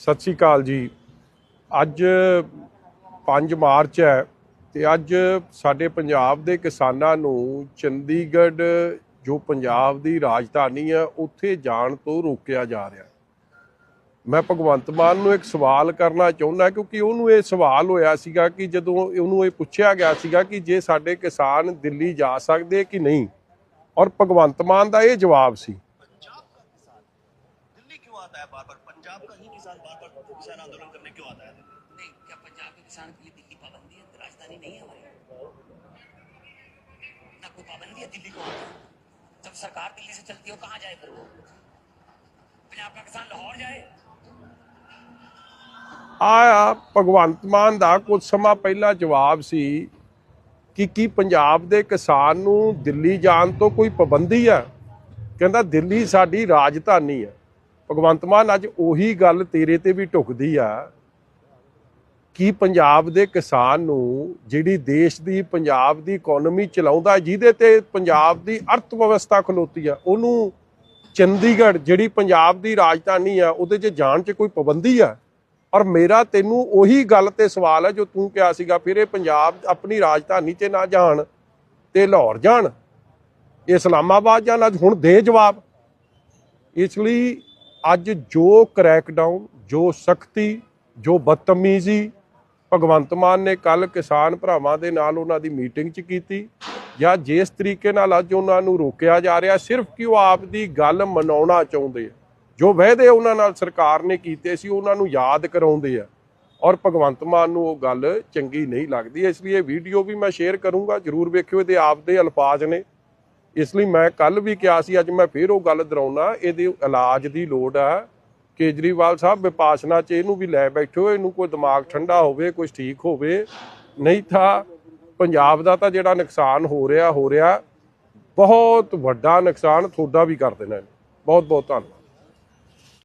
ਸਤਿ ਸ਼੍ਰੀ ਅਕਾਲ ਜੀ। ਅੱਜ 5 ਮਾਰਚ ਹੈ ਤੇ ਅੱਜ ਸਾਡੇ ਪੰਜਾਬ ਦੇ ਕਿਸਾਨਾਂ ਨੂੰ ਚੰਡੀਗੜ੍ਹ, ਜੋ ਪੰਜਾਬ ਦੀ ਰਾਜਧਾਨੀ ਹੈ, ਉੱਥੇ ਜਾਣ ਤੋਂ ਰੋਕਿਆ ਜਾ ਰਿਹਾ। ਮੈਂ ਭਗਵੰਤ ਮਾਨ ਨੂੰ ਇੱਕ ਸਵਾਲ ਕਰਨਾ ਚਾਹੁੰਦਾ, ਕਿਉਂਕਿ ਉਹਨੂੰ ਇਹ ਸਵਾਲ ਹੋਇਆ ਸੀਗਾ ਕਿ ਜਦੋਂ ਉਹਨੂੰ ਇਹ ਪੁੱਛਿਆ ਗਿਆ ਸੀਗਾ ਕਿ ਜੇ ਸਾਡੇ ਕਿਸਾਨ ਦਿੱਲੀ ਜਾ ਸਕਦੇ ਕਿ ਨਹੀਂ, ਔਰ ਭਗਵੰਤ ਮਾਨ ਦਾ ਇਹ ਜਵਾਬ ਸੀ। क्यों आता है बार बार पंजाब का ही किसान बार बार किसान आंदोलन करने क्यों आता है नहीं क्या पंजाब के किसान के लिए दिल्ली पाबंदी है राजधानी नहीं है हमारी ना कोई पाबंदी है दिल्ली को आने की। जब सरकार दिल्ली से चलती हो कहाँ जाए फिर वो पंजाब का किसान लाहौर जाए ਆ ਭਗਵੰਤ ਮਾਨ ਦਾ ਕੁਝ ਸਮਾਂ ਪਹਿਲਾਂ ਜਵਾਬ ਸੀ ਕਿ ਕੀ ਪੰਜਾਬ ਦੇ ਕਿਸਾਨ ਨੂੰ ਦਿੱਲੀ ਜਾਣ ਤੋਂ ਕੋਈ ਪਾਬੰਦੀ ਆ ਕਹਿੰਦਾ ਦਿੱਲੀ ਸਾਡੀ ਰਾਜਧਾਨੀ ਆ ਭਗਵੰਤ ਮਾਨ, ਅੱਜ ਉਹੀ ਗੱਲ ਤੇਰੇ ਤੇ ਵੀ ਢੁਕਦੀ ਆ ਕਿ ਪੰਜਾਬ ਦੇ ਕਿਸਾਨ ਨੂੰ ਜਿਹੜੀ ਦੇਸ਼ ਦੀ ਪੰਜਾਬ ਦੀ ਇਕਨੋਮੀ ਚਲਾਉਂਦਾ, ਜਿਹਦੇ ਤੇ ਪੰਜਾਬ ਦੀ ਅਰਥ ਵਿਵਸਥਾ ਖਲੋਤੀ ਆ, ਉਹਨੂੰ ਚੰਡੀਗੜ੍ਹ ਜਿਹੜੀ ਪੰਜਾਬ ਦੀ ਰਾਜਧਾਨੀ ਆ, ਉਹਦੇ 'ਚ ਜਾਣ 'ਚ ਕੋਈ ਪਾਬੰਦੀ ਆ? ਔਰ ਮੇਰਾ ਤੈਨੂੰ ਉਹੀ ਗੱਲ ਤੇ ਸਵਾਲ ਹੈ ਜੋ ਤੂੰ ਕਿਹਾ ਸੀਗਾ, ਫਿਰ ਇਹ ਪੰਜਾਬ ਆਪਣੀ ਰਾਜਧਾਨੀ 'ਚ ਨਾ ਜਾਣ ਤੇ ਲਾਹੌਰ ਜਾਣ ਇਸਲਾਮਾਬਾਦ ਜਾਣ, ਅੱਜ ਹੁਣ ਦੇ ਜਵਾਬ। ਇਸ ਲਈ ਅੱਜ ਜੋ ਕ੍ਰੈਕਡਾਊਨ, ਜੋ ਸਖਤੀ, ਜੋ ਬਦਤਮੀਜ਼ੀ ਭਗਵੰਤ ਮਾਨ ਨੇ ਕੱਲ ਕਿਸਾਨ ਭਰਾਵਾਂ ਦੇ ਨਾਲ ਉਹਨਾਂ ਦੀ ਮੀਟਿੰਗ 'ਚ ਕੀਤੀ ਜਾਂ ਜਿਸ ਤਰੀਕੇ ਨਾਲ ਅੱਜ ਉਹਨਾਂ ਨੂੰ ਰੋਕਿਆ ਜਾ ਰਿਹਾ, ਸਿਰਫ ਕਿ ਉਹ ਆਪ ਦੀ ਗੱਲ ਮਨਾਉਣਾ ਚਾਹੁੰਦੇ ਆ। ਜੋ ਵਾਅਦੇ ਉਹਨਾਂ ਨਾਲ ਸਰਕਾਰ ਨੇ ਕੀਤੇ ਸੀ, ਉਹਨਾਂ ਨੂੰ ਯਾਦ ਕਰਾਉਂਦੇ ਆ ਔਰ ਭਗਵੰਤ ਮਾਨ ਨੂੰ ਉਹ ਗੱਲ ਚੰਗੀ ਨਹੀਂ ਲੱਗਦੀ। ਇਸ ਲਈ ਇਹ ਵੀਡੀਓ ਵੀ ਮੈਂ ਸ਼ੇਅਰ ਕਰੂੰਗਾ, ਜਰੂਰ ਵੇਖਿਓ, ਇਹਦੇ ਆਪ ਦੇ ਅਲਫਾਜ਼ ਨੇ। ਇਸ ਲਈ ਮੈਂ ਕੱਲ ਵੀ ਕਿਹਾ ਸੀ, ਅੱਜ ਮੈਂ ਫੇਰ ਉਹ ਗੱਲ ਦਰਾਉਣਾ ਇਹਦੇ ਇਲਾਜ ਦੀ ਲੋੜ ਆ। ਕੇਜਰੀਵਾਲ ਸਾਹਿਬ, ਵਿਪਾਸਨਾ ਚ ਇਹਨੂੰ ਵੀ ਲੈ ਬੈਠੋ, ਇਹਨੂੰ ਕੋਈ ਦਿਮਾਗ ਠੰਡਾ ਹੋਵੇ ਕੁਝ ਠੀਕ ਹੋਵੇ। ਨਹੀਂ ਤਾਂ ਪੰਜਾਬ ਦਾ ਤਾਂ ਜਿਹੜਾ ਨੁਕਸਾਨ ਹੋ ਰਿਹਾ ਹੋ ਰਿਹਾ, ਬਹੁਤ ਵੱਡਾ ਨੁਕਸਾਨ ਤੁਹਾਡਾ ਵੀ ਕਰ ਦੇਣਾ। ਬਹੁਤ ਬਹੁਤ ਧੰਨਵਾਦ।